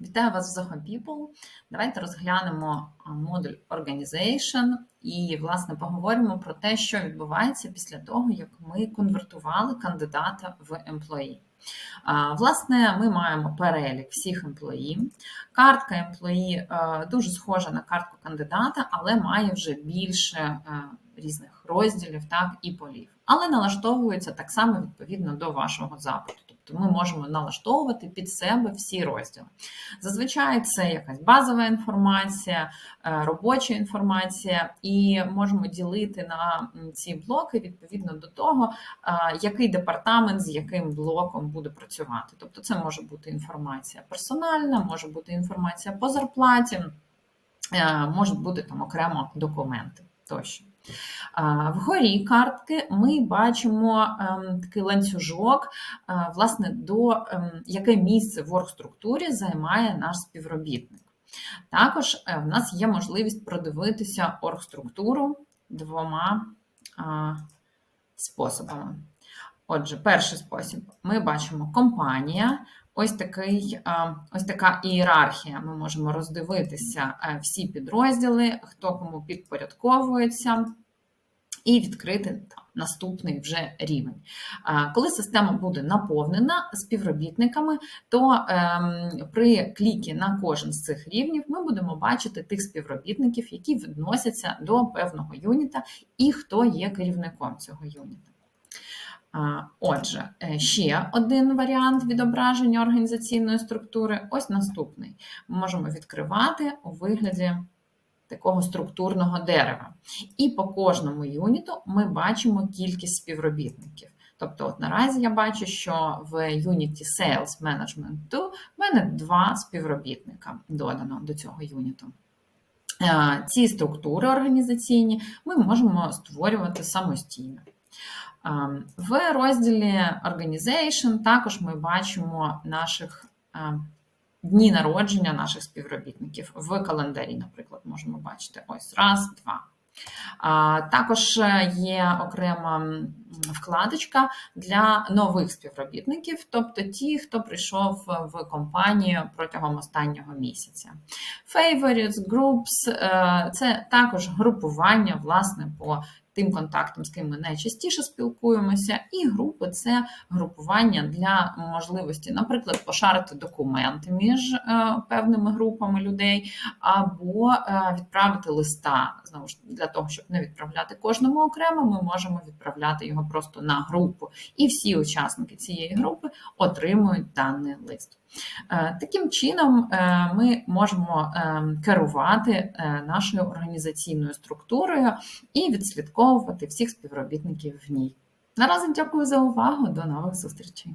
Вітаю вас в Zoho People. Давайте розглянемо модуль Organization і, власне, поговоримо про те, що відбувається після того, як ми конвертували кандидата в employee. Власне, ми маємо перелік всіх employee. Картка employee е, дуже схожа на картку кандидата, але має вже більше е, різних розділів так, і полів. Але налаштовується так само відповідно до вашого запиту. Тобто ми можемо налаштовувати під себе всі розділи. Зазвичай це якась базова інформація, е, робоча інформація, і можемо ділити на ці блоки відповідно до того, е, який департамент з яким блоком буде працювати. Тобто, це може бути інформація персональна, може бути інформація по зарплаті, е, можуть бути там окремо документи тощо. Вгорі картки ми бачимо ем, такий ланцюжок, е, власне, до ем, яке місце в оргструктурі займає наш співробітник. Також е, в нас є можливість продивитися оргструктуру двома способами. Отже, перший спосіб: ми бачимо компанія. Ось такий, ось така ієрархія. Ми можемо роздивитися е, всі підрозділи, хто кому підпорядковується і відкрити там, наступний вже рівень. Коли система буде наповнена співробітниками, то ем, при клікі на кожен з цих рівнів ми будемо бачити тих співробітників, які відносяться до певного юніта, і хто є керівником цього юніта. Отже, е, ще один варіант відображення організаційної структури ось наступний. Ми можемо відкривати у вигляді такого структурного дерева. І по кожному юніту ми бачимо кількість співробітників. Тобто, от наразі я бачу, що в юніті Sales Management 2 в мене два співробітника додано до цього юніту. Е, ці структури організаційні ми можемо створювати самостійно. Е, в розділі Organization також ми бачимо наших е, дні народження наших співробітників в календарі, наприклад, можемо бачити ось раз, два. Також є окрема вкладочка для нових співробітників, тобто ті, хто прийшов в компанію протягом останнього місяця. Favorites, groups е, це також групування власне, по тим контактам, з ким ми найчастіше спілкуємося, і групи це групування для можливості, наприклад, пошарити документи між е, певними групами людей, або е, відправити листа. Знову ж для того, щоб не відправляти кожному окремо, ми можемо відправляти його просто на групу. І всі учасники цієї групи отримують даний лист. Е, таким чином, е, ми можемо е, керувати нашою організаційною структурою і відслідковувати всіх співробітників в ній. Наразі дякую за увагу. До нових зустрічей!